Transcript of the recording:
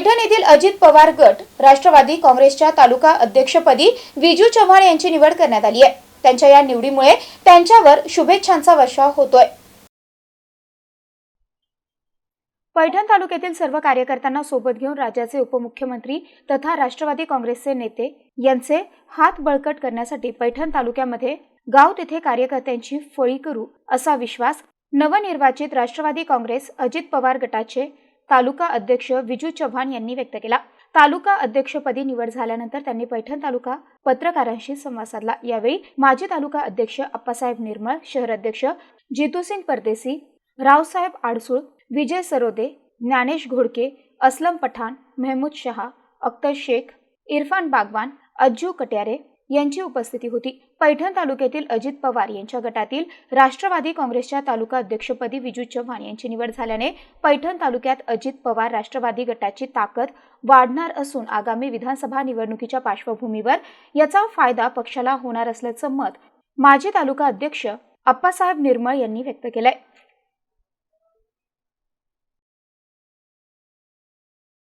पैठण येथील अजित पवार गट राष्ट्रवादी काँग्रेसच्या तालुका अध्यक्षपदी विजू चव्हाण यांची निवड करण्यात आली आहे. त्यांच्या या निवडीमुळे त्यांच्यावर शुभेच्छांचा वर्षाव होतोय. पैठण तालुक्यातील सर्व कार्यकर्त्यांना सोबत घेऊन राज्याचे उपमुख्यमंत्री तथा राष्ट्रवादी काँग्रेसचे नेते यांचे हात बळकट करण्यासाठी पैठण तालुक्यामध्ये गाव तेथे कार्यकर्त्यांची फळी करू असा विश्वास नवनिर्वाचित राष्ट्रवादी काँग्रेस अजित पवार गटाचे तालुका अध्यक्ष विजू चव्हाण यांनी व्यक्त केला. तालुका अध्यक्षपदी निवड झाल्यानंतर त्यांनी पैठण तालुका पत्रकारांशी संवाद साधला. यावेळी माजी तालुका अध्यक्ष अप्पासाहेब निर्मळ शहर अध्यक्ष जितूसिंग परदेसी रावसाहेब आडसूळ विजय सरोदे ज्ञानेश घोडके असलम पठाण मेहमूद शहा अख्तर शेख इरफान बागवान अज्जू कट्यारे यांची उपस्थिती होती. पैठण तालुक्यातील अजित पवार यांच्या गटातील राष्ट्रवादी काँग्रेसच्या तालुका अध्यक्षपदी विजू चव्हाण यांची निवड झाल्याने पैठण तालुक्यात अजित पवार राष्ट्रवादी गटाची ताकद वाढणार असून आगामी विधानसभा निवडणुकीच्या पार्श्वभूमीवर याचा फायदा पक्षाला होणार असल्याचं मत माजी तालुका अध्यक्ष अप्पासाहेब निर्मळ यांनी व्यक्त केलंय.